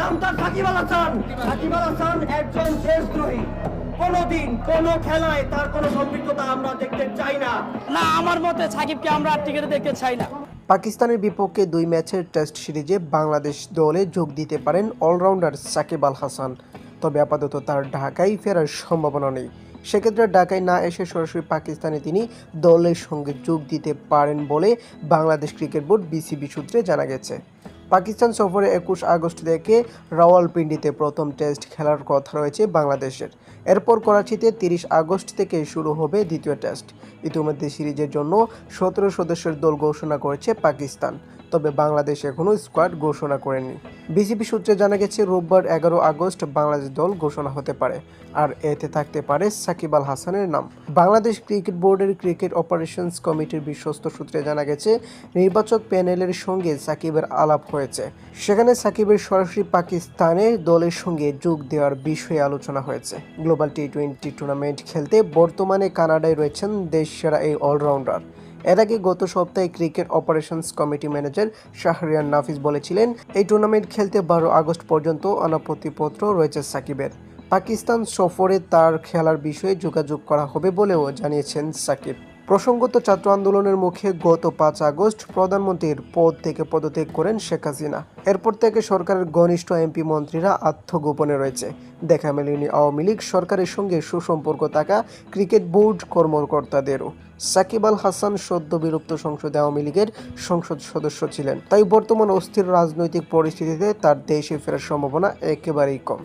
নাম তার সাকিব আল হাসান। সাকিব আল হাসান একজন দেশদ্রোহী। কোনোদিন কোনো খেলায় তার কোনো সম্পৃক্ততা আমরা দেখতে চাই না। না আমার মতে সাকিবকে আমরা টিকিটে দেখতে চাই না। পাকিস্তানের বিপক্ষে দুই ম্যাচের টেস্ট সিরিজে বাংলাদেশ দলে যোগ দিতে পারেন অলরাউন্ডার সাকিব আল হাসান। তবে আপাতত তার ঢাকায় ফেরার সম্ভাবনা নেই। সেক্ষেত্রে ঢাকায় না এসে সরাসরি পাকিস্তানে তিনি দলের সঙ্গে যোগ দিতে পারেন বলে বাংলাদেশ ক্রিকেট বোর্ড বিসিবি সূত্রে জানা গেছে। পাকিস্তান সফরে একুশ আগস্ট থেকে রাওয়ালপিন্ডিতে প্রথম টেস্ট খেলার কথা রয়েছে বাংলাদেশের। এরপর করাচিতে তিরিশ আগস্ট থেকে শুরু হবে দ্বিতীয় টেস্ট। ইতিমধ্যে সিরিজের জন্য সতেরো সদস্যের দল ঘোষণা করেছে পাকিস্তান। তবে বাংলাদেশ এখনও স্কোয়াড ঘোষণা করেনি। বিসিবি সূত্রে জানা গেছে, রোববার এগারো আগস্ট বাংলাদেশ দল ঘোষণা হতে পারে, আর এতে থাকতে পারে সাকিব আল হাসানের নাম। বাংলাদেশ ক্রিকেট বোর্ডের ক্রিকেট অপারেশনস কমিটির বিশ্বস্ত সূত্রে জানা গেছে, নির্বাচক প্যানেলের সঙ্গে সাকিবের আলাপ হয়েছে। সেখানে সাকিবের সরাসরি পাকিস্তানের দলের সঙ্গে যোগ দেওয়ার বিষয়ে আলোচনা হয়েছে। গ্লোবাল টি টোয়েন্টি টুর্নামেন্ট খেলতে বর্তমানে কানাডায় রয়েছেন দেশ সেরা এই অলরাউন্ডার। এর আগে গত সপ্তাহে cricket operations committee manager Shahriar Nafees বলেছিলেন, এই টুর্নামেন্ট খেলতে বারো আগস্ট পর্যন্ত অনাপত্তিপত্র রয়েছে সাকিবের। পাকিস্তান সফরে তার খেলার বিষয়ে যোগাযোগ করা হবে বলেও জানিয়েছেন সাকিব। প্রসঙ্গত ছাত্র আন্দোলনের মুখে গত পাঁচ আগস্ট প্রধানমন্ত্রীর পদ থেকে পদত্যাগ করেন শেখ হাসিনা। এরপর থেকে সরকারের ঘনিষ্ঠ এমপি মন্ত্রীরা আত্মগোপনে রয়েছে। দেখা মেলেনি আওয়ামী লীগ সরকারের সঙ্গে সুসম্পর্ক থাকা ক্রিকেট বোর্ড কর্মকর্তাদেরও। সাকিব আল হাসান সদ্য বিলুপ্ত সংসদে আওয়ামী লীগের সংসদ সদস্য ছিলেন। তাই বর্তমান অস্থির রাজনৈতিক পরিস্থিতিতে তার দেশে ফেরার সম্ভাবনা একেবারেই কম।